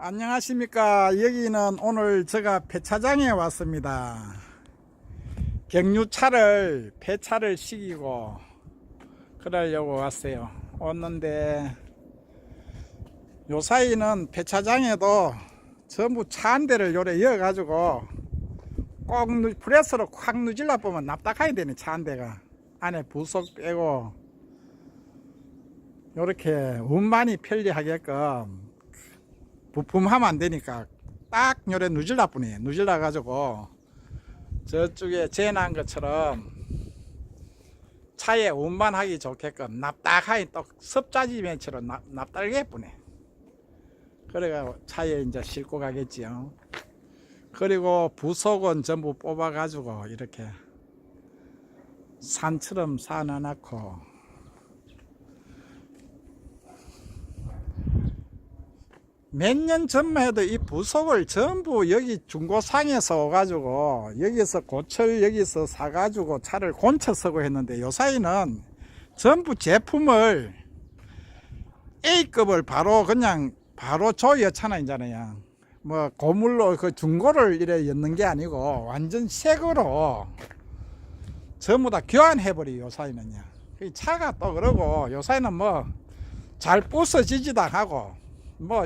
안녕하십니까. 여기는 오늘 제가 폐차장에 왔습니다. 경유차를 폐차를 시키고 그러려고 왔어요. 왔는데 요 사이는 폐차장에도 전부 차 한 대를 요래 이어 가지고 꼭 누- 프레스로 확 누질러 보면 납작하게 되네 차한 대가 안에 부속 빼고 요렇게 운반이 편리하게끔 부품하면 안 되니까 딱 요래 누질라 뿐이에요. 누질라 가지고 저쪽에 재난 것처럼 차에 운반하기 좋게끔 납작하게 또 섭자지면처럼 납, 납달게 뿐에 그래가 차에 이제 싣고 가겠지요. 그리고 부속은 전부 뽑아 가지고 이렇게 산처럼 쌓아놓고 몇 년 전만 해도 이 부속을 전부 여기 중고상에서 오가지고 여기서 고철 여기서 사가지고 차를 곤쳐 쓰고 했는데 요 사이는 전부 제품을 A급을 바로 그냥 바로 조여차나 이잖아요. 뭐 고물로 그 중고를 이래 엮는 게 아니고 완전 새 거로 전부 다 교환해버려 요 사이는요. 이 차가 또 그러고 요 사이는 뭐 잘 부서지지도 하고 뭐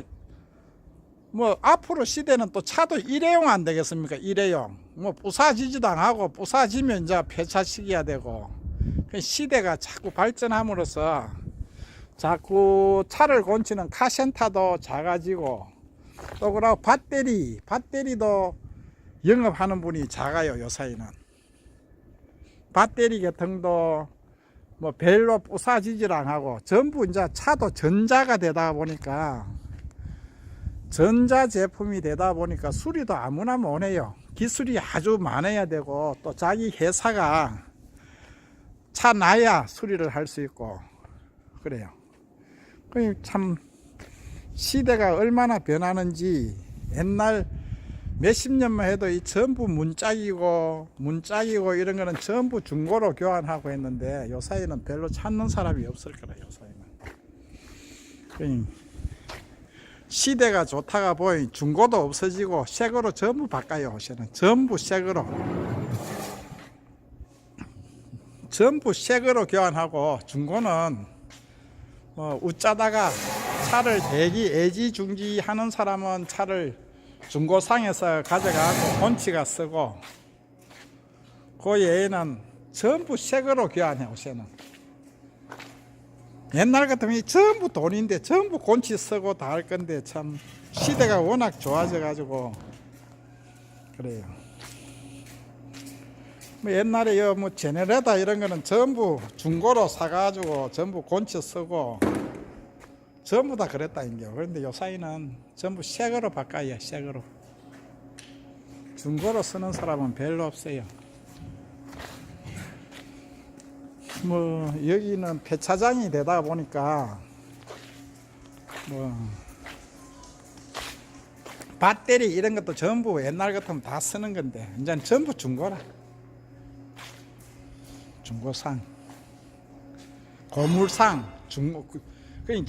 뭐 앞으로 시대는 또 차도 일회용 안 되겠습니까? 일회용. 뭐 부사지지도 않고 부사지면 이제 폐차시켜야 되고 그 시대가 자꾸 발전함으로써 자꾸 차를 곤치는 카센터도 작아지고 또 그러고 배터리 배터리도 영업하는 분이 작아요 요 사이는 배터리 계통도 뭐 별로 부사지질 않고 전부 이제 차도 전자가 되다 보니까 전자 제품이 되다 보니까 수리도 아무나 못 해요. 기술이 아주 많아야 되고 또 자기 회사가 차 나야 수리를 할 수 있고 그래요. 그참 시대가 얼마나 변하는지 옛날 몇십 년만 해도 이 전부 문짝이고 문짝이고 이런 거는 전부 중고로 교환하고 했는데 요 사이는 별로 찾는 사람이 없을 거라 요 사이는. 시대가 좋다가 보니 중고도 없어지고 새거로 전부 바꿔요 요새는. 전부 새거로. 전부 새거로 교환하고 중고는 뭐 웃자다가 차를 대기 애지중지 하는 사람은 차를 중고상에서 가져가고 본치가 쓰고 그 외에는 전부 새거로 교환해 요새는 옛날 같으면 전부 돈인데 전부 곤치 쓰고 다 할 건데 참 시대가 워낙 좋아져 가지고 그래요. 뭐 옛날에 요뭐 제네레다 이런 거는 전부 중고로 사가지고 전부 곤치 쓰고 전부 다 그랬다 인겨. 그런데 요 사이는 전부 새거로 바꿔야 새거로. 중고로 쓰는 사람은 별로 없어요. 뭐 여기는 폐차장이 되다 보니까 뭐 배터리 이런 것도 전부 옛날 같으면 다 쓰는 건데 이제는 전부 중고라. 중고상. 고물상 중고 그- 그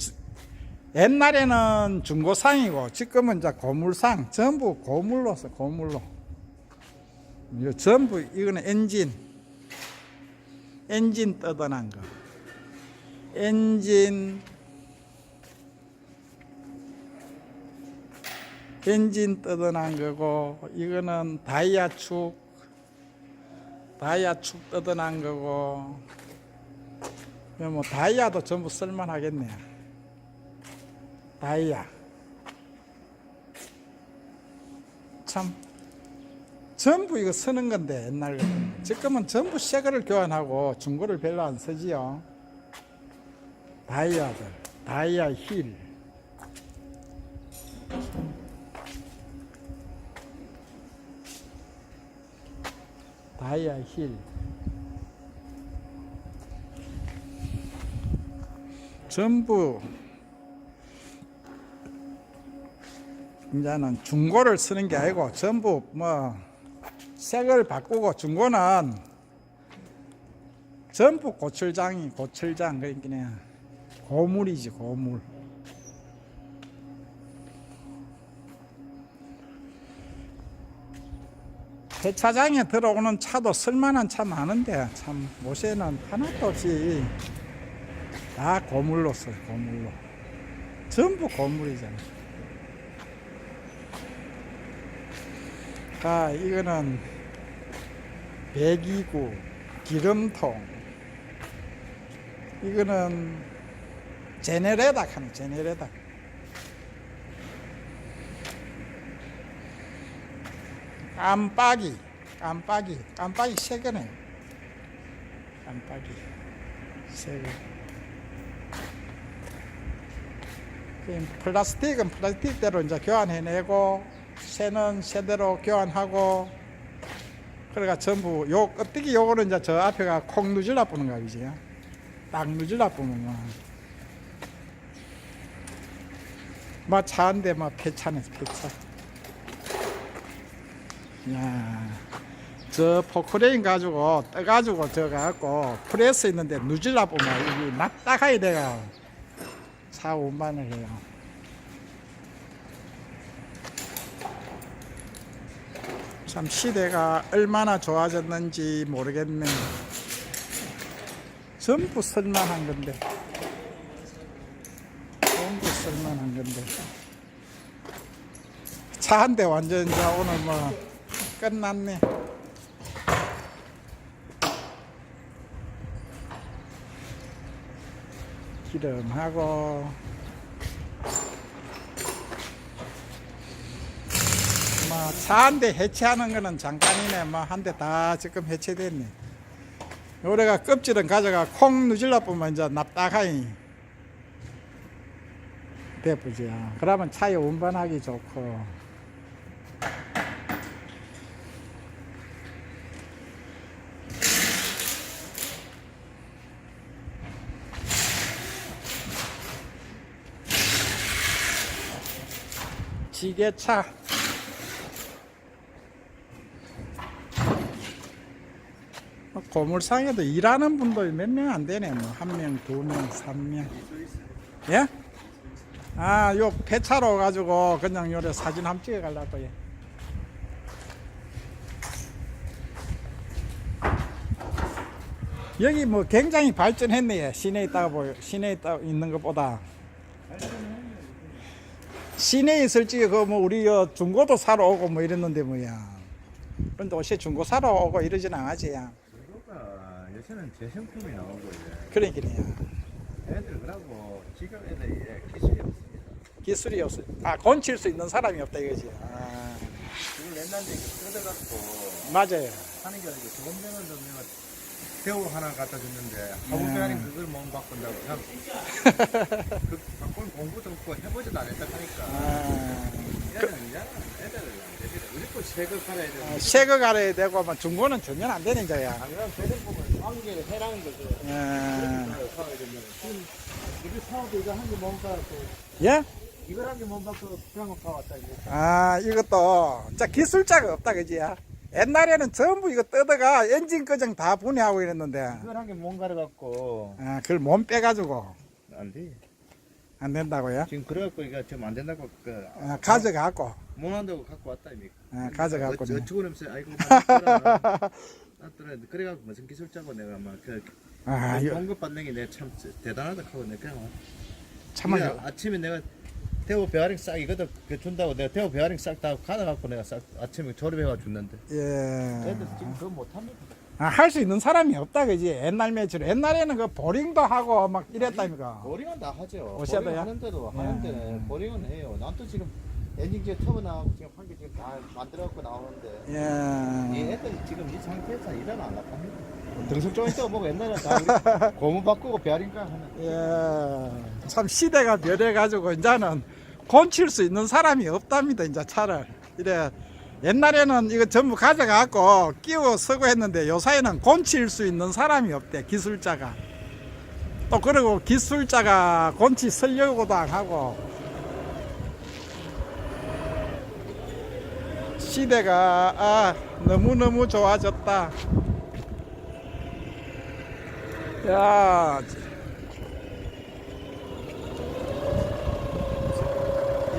옛날에는 중고상이고 지금은 이제 고물상. 전부 고물로서 고물로. 전부 이거는 엔진 엔진 뜯어난 거. 엔진 엔진 뜯어난 거고 이거는 다이아 축 다이아 축 뜯어난 거고 뭐 다이아도 전부 쓸만하겠네. 다이아. 참 전부 이거 쓰는 건데 옛날 같으면 지금은 전부 새 거를 교환하고 중고를 별로 안 쓰지요. 다이아들 다이아 힐. 다이아 힐. 전부 이제는 중고를 쓰는 게 아니고 전부 뭐 색을 바꾸고 준 거는 전부 고철장이 고철장 그러니까 고물이지 고물. 세차장에 들어오는 차도 쓸만한 차 많은데 참 모세는 하나도 없이 다 고물로 써요 고물로. 전부 고물이잖아 자 이거는 배기구 기름통. 이거는 제네레다 하는 제네레다. 깜빡이 깜빡이 깜빡이 세 개네. 깜빡이 세 개. 플라스틱은 플라스틱대로 이제 교환해내고 새는 새대로 교환하고 그래가 전부 요 껍데기 요거는 이제 저 앞에가 콩 누질라 뿌는 거 이지 딱 누질라 뿌는 거. 막 차인데 막 폐차네 폐차. 야, 저 포크레인 가지고 떠가지고 저 갖고 프레스 있는데 누질라 보면 이게 납작하게 돼가 차 운반을 해요. 참 시대가 얼마나 좋아졌는지 모르겠네. 전부 쓸만한 건데. 전부 쓸만한 건데. 차 한 대 완전 이제 오늘 뭐 끝났네. 기름하고 뭐차한 대 해체하는 거는 잠깐이네. 뭐 한 대 다 지금 해체됐네. 요래가 껍질은 가져가 콩 보면 이제 납작하니 대쁘지. 그러면 차에 운반하기 좋고. 지게차 고물상에도 일하는 분도 몇 명 안 되네 뭐 한 명, 두 명, 삼 명. 예? 아, 요 폐차로 가지고 그냥 요래 사진 한번 찍어 가려고 예. 여기 뭐 굉장히 발전했네 시내에 있다가 보여 시내에 있다 있는 것보다 시내에 있을 적에 그뭐 우리 여 중고도 사러 오고 뭐 이랬는데 뭐야 근데 옷이 중고 사러 오고 이러진 않지 야 이거가 요새는 재생품이 나오고 이제 그러긴 해요 애들 그러고 지금 애들이 예, 기술이 없습니다. 기술이 없어. 아 건칠 수 있는 사람이 없다 이거지. 아, 이걸 옛날에 이거 뜯어갖고 맞아요. 하는 게 아니고 좋은 병원 좀 내가 대우 하나 갖다 줬는데 네. 하부배아님 그걸 못 바꾼다고. 그 바꾼 공부도 없고 해보지도 안 했다 하니까. 아, 되고 아, 갈아야 되고 뭐 중고는 전혀 안 되는 자야. 당연한 재생품을 관계를 해라는 거죠. 아, 사와야 되면. 지금 이거 사와도 이거 한개못 받고. 예? 이걸 한개못 받고 그냥 가 왔다 이거. 아 이것도 자 기술자가 없다 그지? 옛날에는 전부 이거 뜯어가 엔진 끄정 다 분해하고 이랬는데. 이걸 한개못 갈아갖고. 아 그걸 몸 빼가지고. 안 돼. 안 된다고요? 지금 그래갖고 이거 지금 안 된다고 그 아, 가져가고 못 한다고 갖고 왔다 이미. 아, 가져가고 어, 어쩌고 그러면서 아이고. 놨더라. 그래갖고 무슨 기술자고 내가 막그 아 공급 받는 게 내가 참 대단하다 하고 내가 그냥 참아 아침에 내가 대우 베어링 싹 이것도 그 준다고 내가 대우 베어링 싹 다 가져갖고 내가 싹 아침에 조립해가 줬는데 예. 애들 지금 그거 못 합니다. 아, 할수 있는 사람이 없다 그지 옛날 매출 옛날에는 그 보링도 하고 막 이랬다니까 보링은 다 하죠. 오셔도요? 보링 하는데도 예. 하는데 보링은 해요. 난 또 지금 엔진제 터보 나오고 지금 한 개 지금 다 만들어갖고 나오는데 이 예. 애들이 지금 이 상태에서 일은 안 합니다. 등속 좀 있어 보고 옛날에 다 우리 고무 바꾸고 베어링가 하는. 예. 참 시대가 변해가지고 이제는 건칠 수 있는 사람이 없답니다 이제 차를 이래 옛날에는 이거 전부 가져가고 끼워 쓰고 했는데 요사이는 건칠 수 있는 사람이 없대 기술자가. 또 그리고 기술자가 건치 쓰려고도 안 하고 시대가 아 너무너무 좋아졌다. 야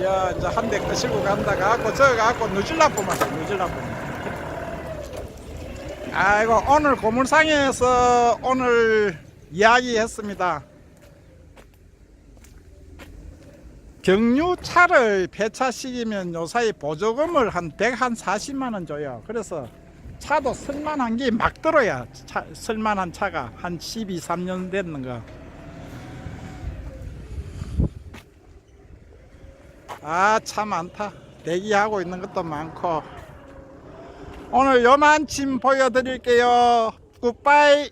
야 이제 한대 끄시고 간다 가고 저 가고 누질라 뿜었어 누질라 뿜 아이고 오늘 고물상에서 오늘 이야기했습니다. 경유차를 폐차시키면 요사이 보조금을 한 100, 한 40만 원 줘요. 그래서 차도 쓸만한 게 막 들어야 차, 쓸만한 차가 한 12, 3년 됐는 거. 아, 차 많다. 대기하고 있는 것도 많고. 오늘 요만침 보여드릴게요. 굿바이.